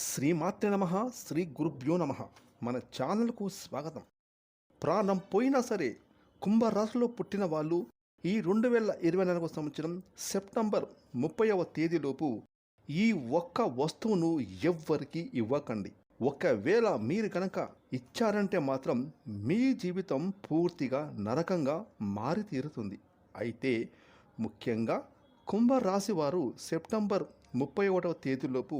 శ్రీమాత్రే నమ శ్రీ గురుభ్యో నమ. మన ఛానల్కు స్వాగతం. ప్రాణం పోయినా సరే కుంభరాశిలో పుట్టిన వాళ్ళు ఈ రెండు వేల ఇరవై నాలుగవ సంవత్సరం సెప్టెంబర్ ముప్పైవ తేదీలోపు ఈ ఒక్క వస్తువును ఎవ్వరికి ఇవ్వకండి. ఒకవేళ మీరు కనుక ఇచ్చారంటే మాత్రం మీ జీవితం పూర్తిగా నరకంగా మారి తీరుతుంది అయితే ముఖ్యంగా కుంభరాశి వారు సెప్టెంబర్ ముప్పై ఒకటవ తేదీలోపు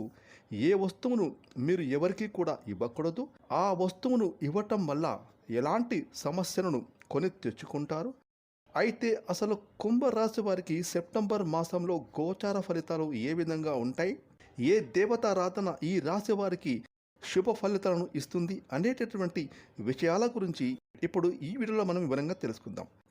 ఏ వస్తువును మీరు ఎవరికి కూడా ఇవ్వకూడదు. ఆ వస్తువును ఇవ్వటం వల్ల ఎలాంటి సమస్యలను కొని తెచ్చుకుంటారు? అయితే అసలు కుంభరాశి వారికి సెప్టెంబర్ మాసంలో గోచార ఫలితాలు ఏ విధంగా ఉంటాయి? ఏ దేవతారాధన ఈ రాశి వారికి శుభ ఫలితాలను ఇస్తుంది అనేటటువంటి విషయాల గురించి ఇప్పుడు ఈ వీడియోలో మనం వివరంగా తెలుసుకుందాం.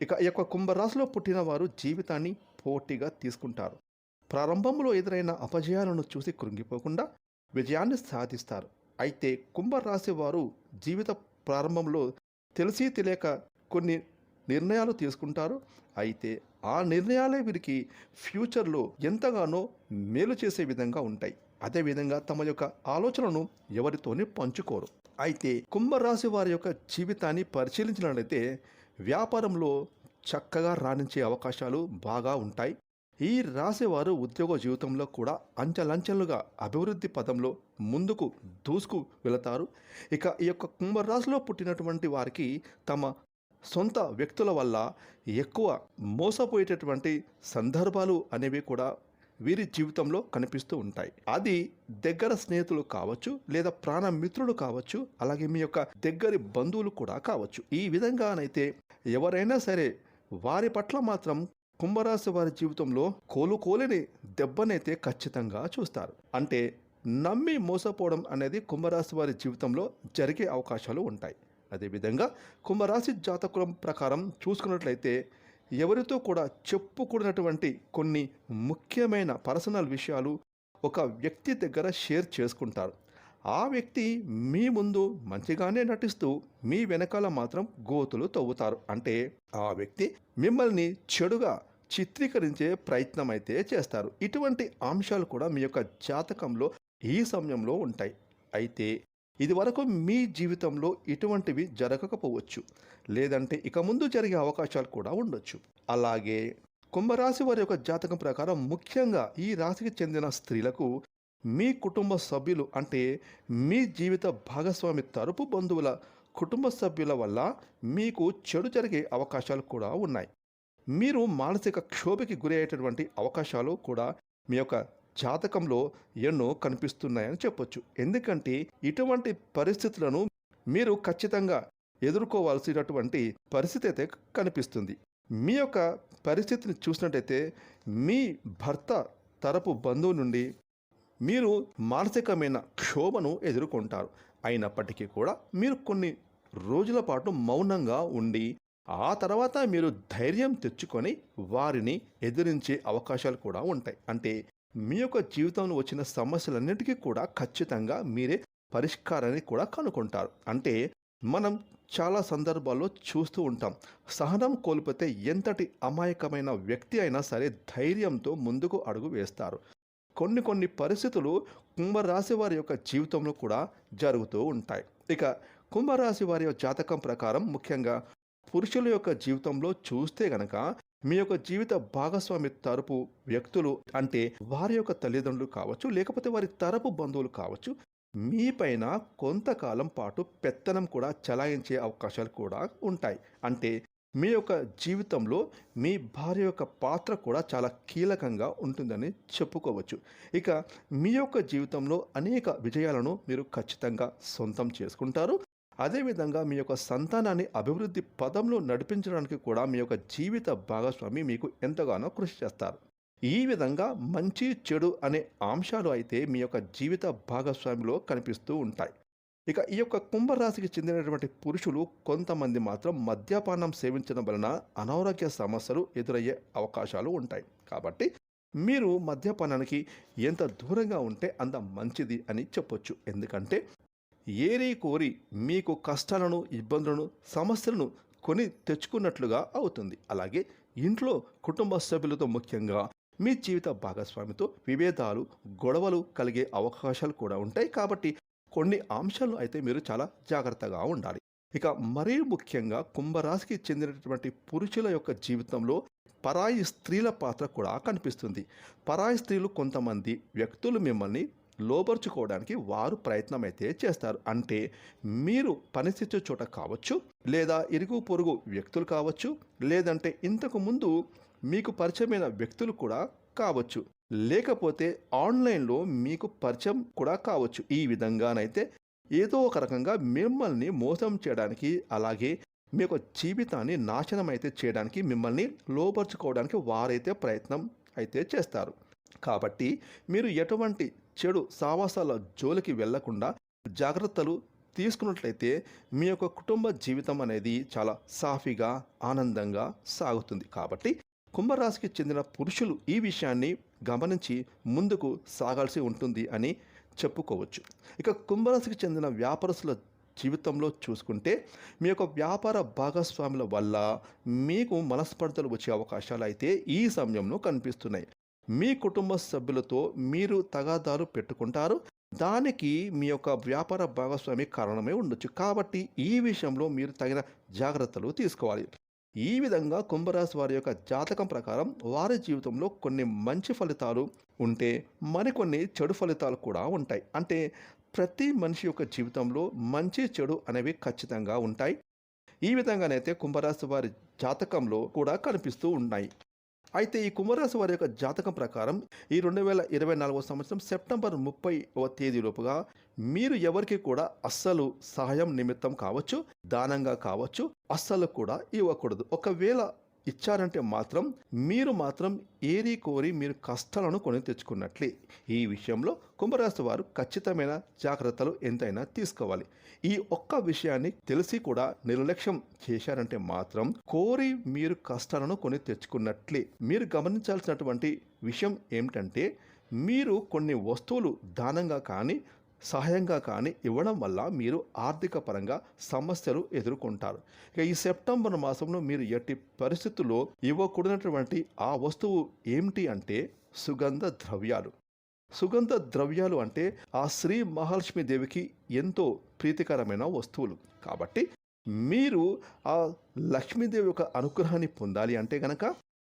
ఇక ఈ యొక్క కుంభరాశిలో పుట్టిన వారు జీవితాన్ని పోటీగా తీసుకుంటారు. ప్రారంభంలో ఎదురైన అపజయాలను చూసి కృంగిపోకుండా విజయాన్ని సాధిస్తారు. అయితే కుంభరాశి వారు జీవిత ప్రారంభంలో తెలిసి తెలియక కొన్ని నిర్ణయాలు తీసుకుంటారు. అయితే ఆ నిర్ణయాలే వీరికి ఫ్యూచర్లో ఎంతగానో మేలు చేసే విధంగా ఉంటాయి. అదేవిధంగా తమ యొక్క ఆలోచనను ఎవరితోనే పంచుకోరు. అయితే కుంభరాశి వారి యొక్క జీవితాన్ని పరిశీలించినట్లయితే వ్యాపారంలో చక్కగా రాణించే అవకాశాలు బాగా ఉంటాయి. ఈ రాసేవారు ఉద్యోగ జీవితంలో కూడా అంచెలంచెలుగా అభివృద్ధి పదంలో ముందుకు దూసుకు వెళతారు. ఇక ఈ యొక్క కుంభరాశిలో పుట్టినటువంటి వారికి తమ సొంత వ్యక్తుల వల్ల ఎక్కువ మోసపోయేటటువంటి సందర్భాలు అనేవి కూడా వీరి జీవితంలో కనిపిస్తూ ఉంటాయి. అది దగ్గర స్నేహితులు కావచ్చు లేదా ప్రాణ మిత్రులు కావచ్చు అలాగే మీ యొక్క దగ్గరి బంధువులు కూడా కావచ్చు. ఈ విధంగానైతే ఎవరైనా సరే వారి పట్ల మాత్రం కుంభరాశి వారి జీవితంలో కోలుకోలేని దెబ్బనైతే ఖచ్చితంగా చూస్తారు. అంటే నమ్మి మోసపోవడం అనేది కుంభరాశి వారి జీవితంలో జరిగే అవకాశాలు ఉంటాయి. అదేవిధంగా కుంభరాశి జాతకులం ప్రకారం చూసుకున్నట్లయితే ఎవరితో కూడా చెప్పుకున్నటువంటి కొన్ని ముఖ్యమైన పర్సనల్ విషయాలు ఒక వ్యక్తి దగ్గర షేర్ చేసుకుంటారు. ఆ వ్యక్తి మీ ముందు మంచిగానే నటిస్తూ మీ వెనకాల మాత్రం గోతులు తవ్వుతారు. అంటే ఆ వ్యక్తి మిమ్మల్ని చెడుగా చిత్రీకరించే ప్రయత్నం అయితే చేస్తారు. ఇటువంటి అంశాలు కూడా మీ యొక్క జాతకంలో ఈ సమయంలో ఉంటాయి. అయితే ఇదివరకు మీ జీవితంలో ఇటువంటివి జరగకపోవచ్చు లేదంటే ఇక ముందు జరిగే అవకాశాలు కూడా ఉండొచ్చు. అలాగే కుంభరాశి వారి యొక్క జాతకం ప్రకారం ముఖ్యంగా ఈ రాశికి చెందిన స్త్రీలకు మీ కుటుంబ సభ్యులు అంటే మీ జీవిత భాగస్వామి తరపు బంధువుల కుటుంబ సభ్యుల వల్ల మీకు చెడు జరిగే అవకాశాలు కూడా ఉన్నాయి. మీరు మానసిక క్షోభకి గురి అయ్యేటటువంటి అవకాశాలు కూడా మీ యొక్క జాతకంలో ఎన్నో కనిపిస్తున్నాయని చెప్పొచ్చు. ఎందుకంటే ఇటువంటి పరిస్థితులను మీరు ఖచ్చితంగా ఎదుర్కోవాల్సినటువంటి పరిస్థితి అయితే కనిపిస్తుంది. మీ యొక్క పరిస్థితిని చూసినట్టయితే మీ భర్త తరపు బంధువు నుండి మీరు మానసికమైన క్షోభను ఎదుర్కొంటారు. అయినప్పటికీ కూడా మీరు కొన్ని రోజుల పాటు మౌనంగా ఉండి ఆ తర్వాత మీరు ధైర్యం తెచ్చుకొని వారిని ఎదిరించే అవకాశాలు కూడా ఉంటాయి. అంటే మీ యొక్క జీవితంలో వచ్చిన సమస్యలన్నిటికీ కూడా ఖచ్చితంగా మీరే పరిష్కారాన్ని కూడా కనుక్కుంటారు అంటే మనం చాలా సందర్భాల్లో చూస్తూ ఉంటాం. సహనం కోల్పోతే ఎంతటి అమాయకమైన వ్యక్తి అయినా సరే ధైర్యంతో ముందుకు అడుగు వేస్తారు. కొన్ని కొన్ని పరిస్థితులు కుంభరాశి వారి యొక్క జీవితంలో కూడా జరుగుతూ ఉంటాయి. ఇక కుంభరాశి వారి యొక్క జాతకం ప్రకారం ముఖ్యంగా పురుషుల యొక్క జీవితంలో చూస్తే గనక మీ యొక్క జీవిత భాగస్వామి తరపు వ్యక్తులు అంటే వారి యొక్క తల్లిదండ్రులు కావచ్చు లేకపోతే వారి తరపు బంధువులు కావచ్చు మీ పైన కొంతకాలం పాటు పెత్తనం కూడా చలాయించే అవకాశాలు కూడా ఉంటాయి. అంటే మీ యొక్క జీవితంలో మీ భార్య యొక్క పాత్ర కూడా చాలా కీలకంగా ఉంటుందని చెప్పుకోవచ్చు. ఇక మీ యొక్క జీవితంలో అనేక విజయాలను మీరు ఖచ్చితంగా సొంతం చేసుకుంటారు. అదేవిధంగా మీ యొక్క సంతానాన్ని అభివృద్ధి పదంలో నడిపించడానికి కూడా మీ యొక్క జీవిత భాగస్వామి మీకు ఎంతగానో కృషి చేస్తారు. ఈ విధంగా మంచి చెడు అనే అంశాలు అయితే మీ యొక్క జీవిత భాగస్వామిలో కనిపిస్తూ ఉంటాయి. ఇక ఈ యొక్క కుంభరాశికి చెందినటువంటి పురుషులు కొంతమంది మాత్రం మద్యపానం సేవించడం వలన అనారోగ్య సమస్యలు ఎదురయ్యే అవకాశాలు ఉంటాయి. కాబట్టి మీరు మద్యపానానికి ఎంత దూరంగా ఉంటే అంత మంచిది అని చెప్పొచ్చు. ఎందుకంటే ఏరి కోరి మీకు కష్టాలను ఇబ్బందులను సమస్యలను కొని తెచ్చుకున్నట్లుగా అవుతుంది. అలాగే ఇంట్లో కుటుంబ సభ్యులతో ముఖ్యంగా మీ జీవిత భాగస్వామితో విభేదాలు గొడవలు కలిగే అవకాశాలు కూడా ఉంటాయి. కాబట్టి కొన్ని అంశాలు అయితే మీరు చాలా జాగ్రత్తగా ఉండాలి. ఇక మరీ ముఖ్యంగా కుంభరాశికి చెందినటువంటి పురుషుల యొక్క జీవితంలో పరాయి స్త్రీల పాత్ర కూడా కనిపిస్తుంది. పరాయి స్త్రీలు కొంతమంది వ్యక్తులు మిమ్మల్ని లోపరుచుకోవడానికి వారు ప్రయత్నం అయితే చేస్తారు. అంటే మీరు పనిచేసే చోట కావచ్చు లేదా ఇరుగు పొరుగు వ్యక్తులు కావచ్చు లేదంటే ఇంతకు ముందు మీకు పరిచయమైన వ్యక్తులు కూడా కావచ్చు. లేకపోతే ఆన్లైన్లో మీకు పరిచయం కూడా కావచ్చు. ఈ విధంగానైతే ఏదో ఒక రకంగా మిమ్మల్ని మోసం చేయడానికి అలాగే మీ యొక్క జీవితాన్ని నాశనం అయితే చేయడానికి మిమ్మల్ని లోపరుచుకోవడానికి వారైతే ప్రయత్నం అయితే చేస్తారు. కాబట్టి మీరు ఎటువంటి చెడు సావాసాల జోలికి వెళ్ళకుండా జాగ్రత్తలు తీసుకున్నట్లయితే మీ యొక్క కుటుంబ జీవితం అనేది చాలా సాఫీగా ఆనందంగా సాగుతుంది. కాబట్టి కుంభరాశికి చెందిన పురుషులు ఈ విషయాన్ని గమనించి ముందుకు సాగాల్సి ఉంటుంది అని చెప్పుకోవచ్చు. ఇక కుంభరాశికి చెందిన వ్యాపారస్తుల జీవితంలో చూసుకుంటే మీ యొక్క వ్యాపార భాగస్వాముల వల్ల మీకు మనస్పర్ధలు వచ్చే అవకాశాలు అయితే ఈ సమయంలో కనిపిస్తున్నాయి. మీ కుటుంబ సభ్యులతో మీరు తగాదాలు పెట్టుకుంటారు. దానికి మీ యొక్క వ్యాపార భాగస్వామి కారణమే ఉండొచ్చు. కాబట్టి ఈ విషయంలో మీరు తగిన జాగ్రత్తలు తీసుకోవాలి. ఈ విధంగా కుంభరాశి వారి యొక్క జాతకం ప్రకారం వారి జీవితంలో కొన్ని మంచి ఫలితాలు ఉంటే మరికొన్ని చెడు ఫలితాలు కూడా ఉంటాయి. అంటే ప్రతి మనిషి యొక్క జీవితంలో మంచి చెడు అనేవి ఖచ్చితంగా ఉంటాయి. ఈ విధంగానైతే కుంభరాశి వారి జాతకంలో కూడా కనిపిస్తూ ఉన్నాయి. అయితే ఈ కుంభరాశి వారి యొక్క జాతకం ప్రకారం ఈ రెండు వేల ఇరవై నాలుగో సంవత్సరం సెప్టెంబర్ ముప్పై తేదీలోపుగా మీరు ఎవరికి కూడా అస్సలు సహాయం నిమిత్తం కావచ్చు దానంగా కావచ్చు అస్సలు కూడా ఇవ్వకూడదు. ఒకవేళ ఇచ్చారంటే మాత్రం మీరు మాత్రం ఏరి కోరి మీరు కష్టాలను కొని తెచ్చుకున్నట్లే. ఈ విషయంలో కుంభరాశి వారు ఖచ్చితమైన జాగ్రత్తలు ఎంతైనా తీసుకోవాలి. ఈ ఒక్క విషయాన్ని తెలిసి కూడా నిర్లక్ష్యం చేశారంటే మాత్రం కోరి మీరు కష్టాలను కొని తెచ్చుకున్నట్లే. మీరు గమనించాల్సినటువంటి విషయం ఏమిటంటే మీరు కొన్ని వస్తువులు దానంగా కానీ సహాయంగా కానీ ఇవ్వడం వల్ల మీరు ఆర్థిక పరంగా సమస్యలు ఎదుర్కొంటారు. ఇక ఈ సెప్టెంబర్ మాసంలో మీరు ఎట్టి పరిస్థితుల్లో ఇవ్వకూడనటువంటి ఆ వస్తువు ఏమిటి అంటే సుగంధ ద్రవ్యాలు. సుగంధ ద్రవ్యాలు అంటే ఆ శ్రీ మహాలక్ష్మి దేవికి ఎంతో ప్రీతికరమైన వస్తువులు. కాబట్టి మీరు ఆ లక్ష్మీదేవి యొక్క అనుగ్రహాన్ని పొందాలి అంటే గనక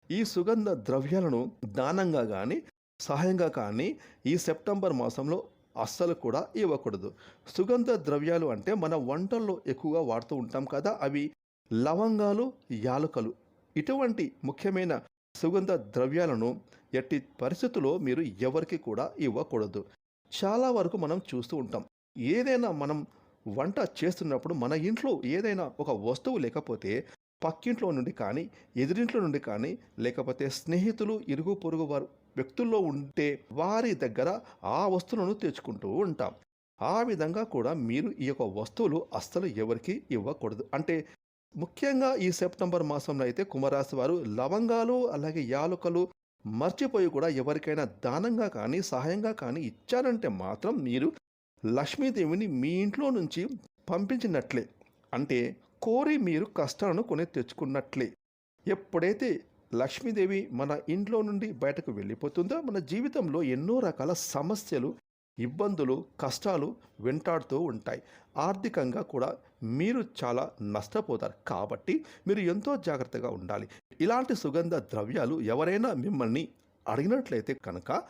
ఈ సుగంధ ద్రవ్యాలను దానంగా కానీ సహాయంగా కానీ ఈ సెప్టెంబర్ మాసంలో అస్సలు కూడా ఇవ్వకూడదు. సుగంధ ద్రవ్యాలు అంటే మన వంటల్లో ఎక్కువగా వాడుతూ ఉంటాం కదా అవి లవంగాలు యాలకులు. ఇటువంటి ముఖ్యమైన సుగంధ ద్రవ్యాలను ఎట్టి పరిస్థితుల్లో మీరు ఎవరికి కూడా ఇవ్వకూడదు. చాలా వరకు మనం చూస్తూ ఉంటాం. ఏదైనా మనం వంట చేస్తున్నప్పుడు మన ఇంట్లో ఏదైనా ఒక వస్తువు లేకపోతే పక్కింట్లో నుండి కానీ ఎదురింట్లో నుండి కానీ లేకపోతే స్నేహితులు ఇరుగు పొరుగు వారు వ్యక్తుల్లో ఉంటే వారి దగ్గర ఆ వస్తువులను తెచ్చుకుంటూ ఉంటాం. ఆ విధంగా కూడా మీరు ఈ యొక్క వస్తువులు అస్సలు ఎవరికి ఇవ్వకూడదు. అంటే ముఖ్యంగా ఈ సెప్టెంబర్ మాసంలో అయితే కుంభరాశి వారు లవంగాలు అలాగే యాలకులు మర్చిపోయి కూడా ఎవరికైనా దానంగా కానీ సహాయంగా కానీ ఇచ్చారంటే మాత్రం మీరు లక్ష్మీదేవిని మీ ఇంట్లో నుంచి పంపించినట్లే. అంటే కోరి మీరు కష్టాలను కొని తెచ్చుకున్నట్లే. ఎప్పుడైతే లక్ష్మీదేవి మన ఇంట్లో నుండి బయటకు వెళ్ళిపోతుందో? మన జీవితంలో ఎన్నో రకాల సమస్యలు ఇబ్బందులు కష్టాలు వెంటాడుతూ ఉంటాయి. ఆర్థికంగా కూడా మీరు చాలా నష్టపోతారు. కాబట్టి మీరు ఎంతో జాగ్రత్తగా ఉండాలి. ఇలాంటి సుగంధ ద్రవ్యాలు ఎవరైనా మిమ్మల్ని అడిగినట్లయితే కనుక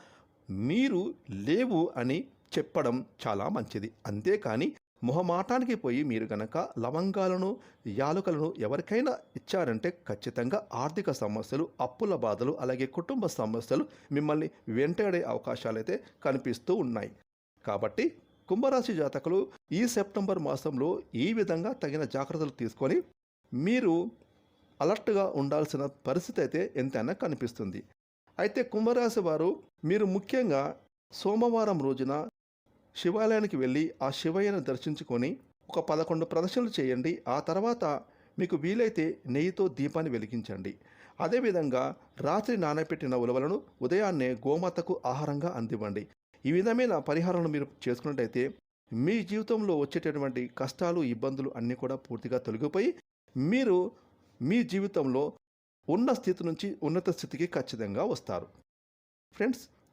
మీరు లేవు అని చెప్పడం చాలా మంచిది. అంతేకాని మొహమాటానికి పోయి మీరు గనక లవంగాలను యాలుకలను ఎవరికైనా ఇచ్చారంటే ఖచ్చితంగా ఆర్థిక సమస్యలు అప్పుల బాధలు అలాగే కుటుంబ సమస్యలు మిమ్మల్ని వెంటాడే అవకాశాలు అయితే కనిపిస్తూ ఉన్నాయి. కాబట్టి కుంభరాశి జాతకులు ఈ సెప్టెంబర్ మాసంలో ఈ విధంగా తగిన జాగ్రత్తలు తీసుకొని మీరు అలర్ట్గా ఉండాల్సిన పరిస్థితి అయితే ఎంతైనా కనిపిస్తుంది. అయితే కుంభరాశి వారు మీరు ముఖ్యంగా సోమవారం రోజున శివాలయానికి వెళ్ళి ఆ శివయ్యను దర్శించుకొని ఒక పదకొండు ప్రదర్శనలు చేయండి. ఆ తర్వాత మీకు వీలైతే నెయ్యితో దీపాన్ని వెలిగించండి. అదేవిధంగా రాత్రి నానబెట్టిన ఉలవలను ఉదయాన్నే గోమాతకు ఆహారంగా అందివ్వండి. ఈ విధమైన పరిహారాలను మీరు చేసుకున్నట్టయితే మీ జీవితంలో వచ్చేటటువంటి కష్టాలు ఇబ్బందులు అన్నీ కూడా పూర్తిగా తొలగిపోయి మీరు మీ జీవితంలో ఉన్న స్థితి నుంచి ఉన్నత స్థితికి ఖచ్చితంగా వస్తారు. ఫ్రెండ్స్